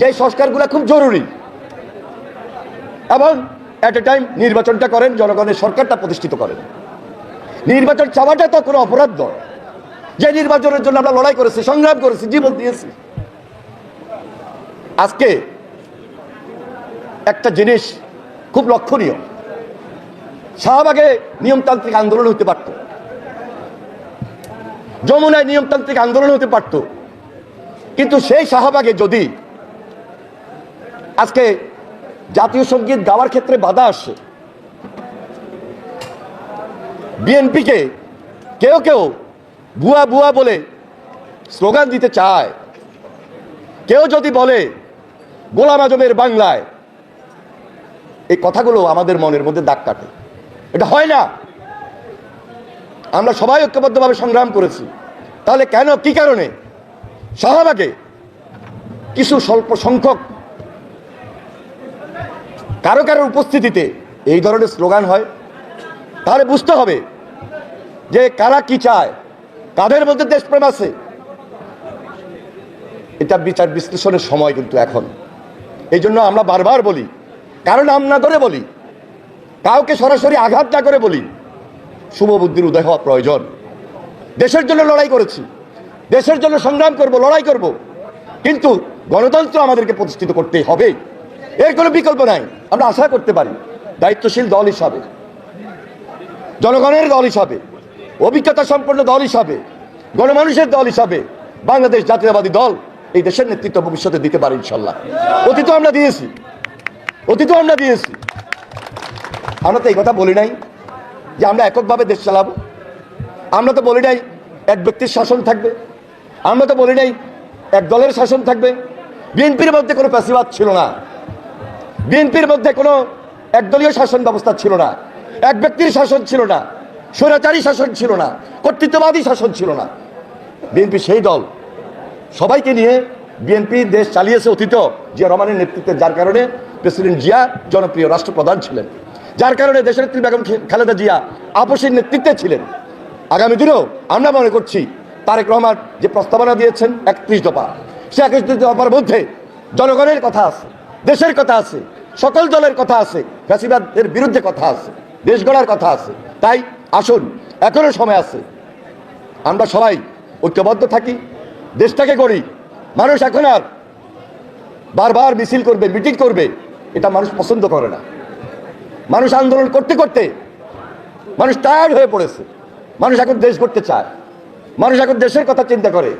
যে সংস্কারগুলো খুব জরুরি। এবং অ্যাট এ টাইম নির্বাচনটা করেন, জনগণের সরকারটা প্রতিষ্ঠিত করেন। নির্বাচন চাওয়াটা তো কোনো অপরাধ নয়। যে নির্বাচনের জন্য আমরা লড়াই করেছি, সংগ্রাম করেছি, জীবন দিয়েছি। আজকে একটা জিনিস খুব লক্ষণীয়। শাহবাগে নিয়মতান্ত্রিক আন্দোলন হতে পারত। যমুনায় নিয়মতান্ত্রিক আন্দোলন হতে পারত। কিন্তু সেই শাহবাগে যদি আজকে জাতীয় সংগীত গাওয়ার ক্ষেত্রে বাধা আসে বিএনপিকে কেউ কেউ বুয়া বুয়া বলে স্লোগান দিতে চায়। কেউ যদি বলে গোলাম আজমের বাংলায়, এই কথাগুলো আমাদের মনের মধ্যে দাগ কাটে। এটা হয় না। আমরা সবাই ঐক্যবদ্ধভাবে সংগ্রাম করেছি। তাহলে কেন, কি কারণে? শাহবাগে কিছু স্বল্প সংখ্যক কারও কারোর উপস্থিতিতে এই ধরনের স্লোগান হয়, তাহলে বুঝতে হবে যে কারা কি চায়, কাদের মধ্যে দেশপ্রেম আছে। এটা বিচার বিশ্লেষণের সময় কিন্তু এখন। এই জন্য আমরা বারবার বলি কারণ নাম না করে বলি, কাউকে সরাসরি আঘাত না করে বলি, শুভ বুদ্ধির উদয় হওয়া প্রয়োজন। দেশের জন্য লড়াই করেছি, দেশের জন্য সংগ্রাম করব, লড়াই করব, কিন্তু গণতন্ত্র আমাদেরকে প্রতিষ্ঠিত করতেই হবে। এর কোনো বিকল্প নাই। আমরা আশা করতে পারি, দায়িত্বশীল দল হিসাবে, জনগণের দল হিসাবে, অভিজ্ঞতা সম্পন্ন দল হিসাবে, গণমানুষের দল হিসাবে বাংলাদেশ জাতীয়বাদী দল এই দেশের নেতৃত্ব ভবিষ্যতে দিতে পারে ইনশাল্লাহ। অতীত আমরা দিয়েছি, অতীত আমরা দিয়েছি। আমরা তো এই কথা বলি নাই যে আমরা এককভাবে দেশ চালাবো। আমরা তো বলি নাই এক ব্যক্তির শাসন থাকবে। আমরা তো বলি নাই এক দলের শাসন থাকবে। বিএনপির মধ্যে কোনো প্যাসিবাদ ছিল না। বিএনপির মধ্যে কোনো একদলীয় শাসন ব্যবস্থা ছিল না। এক ব্যক্তির শাসন ছিল না। স্বৈরাচারী শাসন ছিল না। কর্তৃত্ববাদী শাসন ছিল না। বিএনপি সেই দল। সবাইকে নিয়ে বিএনপি দেশ চালিয়েছে অতীত জিয়া রহমানের নেতৃত্বে, যার কারণে প্রেসিডেন্ট জিয়া জনপ্রিয় রাষ্ট্রপ্রধান ছিলেন। যার কারণে দেশনেত্রী বেগম খালেদা জিয়া আপসের নেতৃত্বে ছিলেন। আগামী দিনেও আমরা মনে করছি তারেক রহমান যে প্রস্তাবনা দিয়েছেন একত্রিশ দফা। সে একত্রিশ দফার মধ্যে জনগণের কথা আছে। দেশের কথা আছে, সকল দলের কথা আছে, ফ্যাসিবাদের বিরুদ্ধে কথা আছে, দেশ গড়ার কথা আছে। তাই আসুন, এখনও সময় আছে। আমরা সবাই ঐক্যবদ্ধ থাকি, দেশটাকে গড়ি। মানুষ এখন আর বারবার মিছিল করবে, মিটিং করবে, এটা মানুষ পছন্দ করে না। মানুষ আন্দোলন করতে করতে মানুষ টায়ার্ড হয়ে পড়েছে। মানুষ এখন দেশ করতে চায়। মানুষ এখন দেশের কথা চিন্তা করে।